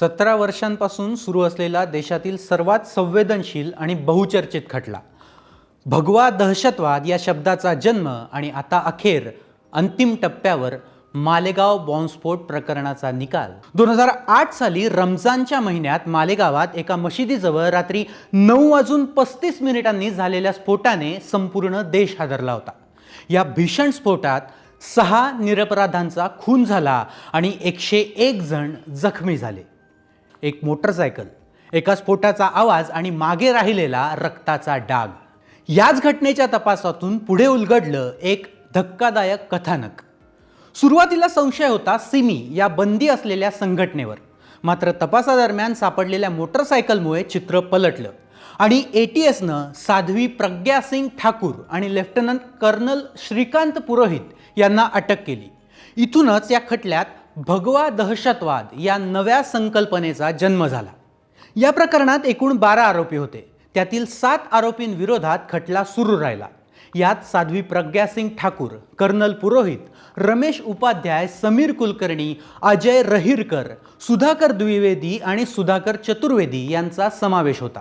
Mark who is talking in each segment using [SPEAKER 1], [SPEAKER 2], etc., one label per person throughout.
[SPEAKER 1] सतरा वर्षांपासून सुरू असलेला देशातील सर्वात संवेदनशील आणि बहुचर्चित खटला. भगवा दहशतवाद या शब्दाचा जन्म आणि आता अखेर अंतिम टप्प्यावर मालेगाव बॉम्बस्फोट प्रकरणाचा निकाल. दोन हजार आठ साली रमजानच्या महिन्यात मालेगावात एका मशिदीजवळ रात्री नऊ वाजून पस्तीस मिनिटांनी झालेल्या स्फोटाने संपूर्ण देश हादरला होता. या भीषण स्फोटात सहा निरपराधांचा खून झाला आणि एकशे एक जण जखमी झाले. एक मोटरसायकल एका स्फोटाचा आवाज आणि मागे राहिलेला रक्ताचा डाग. याच घटनेच्या तपासातून पुढे उलगडलं एक धक्कादायक कथानक. सुरुवातीला संशय होता सिमी या बंदी असलेल्या संघटनेवर. मात्र तपासादरम्यान सापडलेल्या मोटरसायकलमुळे चित्र पलटलं आणि ए टी एसनं साध्वी प्रज्ञा सिंग ठाकूर आणि लेफ्टनंट कर्नल श्रीकांत पुरोहित यांना अटक केली. इथूनच या खटल्यात भगवा दहशतवाद या नव्या संकल्पनेचा जन्म झाला. या प्रकरणात एकूण बारा आरोपी होते. त्यातील सात आरोपींविरोधात खटला सुरू राहिला. यात साध्वी प्रज्ञा सिंग ठाकूर कर्नल पुरोहित रमेश उपाध्याय समीर कुलकर्णी अजय रहिरकर सुधाकर द्विवेदी आणि सुधाकर चतुर्वेदी यांचा समावेश होता.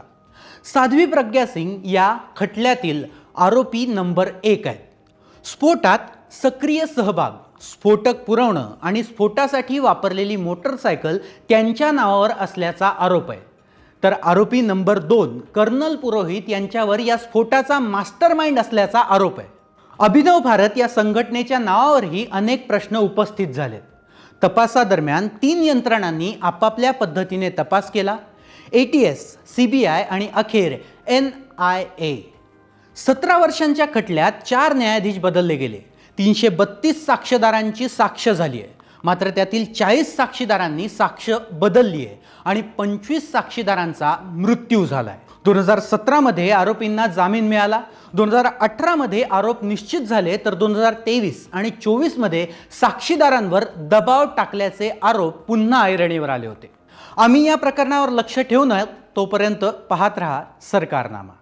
[SPEAKER 1] साध्वी प्रज्ञा सिंग या खटल्यातील आरोपी नंबर एक आहेत. स्फोटात सक्रिय सहभाग स्फोटक पुरवणं आणि स्फोटासाठी वापरलेली मोटरसायकल त्यांच्या नावावर असल्याचा आरोप आहे. तर आरोपी नंबर दोन कर्नल पुरोहित यांच्यावर या स्फोटाचा मास्टर माइंड असल्याचा आरोप आहे. अभिनव भारत या संघटनेच्या नावावरही अनेक प्रश्न उपस्थित झालेत. तपासादरम्यान तीन यंत्रणांनी आपापल्या पद्धतीने तपास केला. A T S C B I आणि अखेर एन आय ए. सतरा वर्षांच्या खटल्यात चार न्यायाधीश बदलले गेले. तीनशे बत्तीस साक्षीदारांची साक्ष झाली आहे. मात्र त्यातील चाळीस साक्षीदारांनी साक्ष बदलली आहे आणि पंचवीस साक्षीदारांचा मृत्यू झाला आहे दोन हजार सतरामध्ये आरोपींना जामीन मिळाला. दोन हजार अठरामध्ये आरोप निश्चित झाले तर दोन हजार तेवीस आणि चोवीसमध्ये साक्षीदारांवर दबाव टाकल्याचे आरोप पुन्हा ऐरणीवर आले होते. आम्ही या प्रकरणावर लक्ष ठेवून तोपर्यंत पाहत रहा सरकारनामा.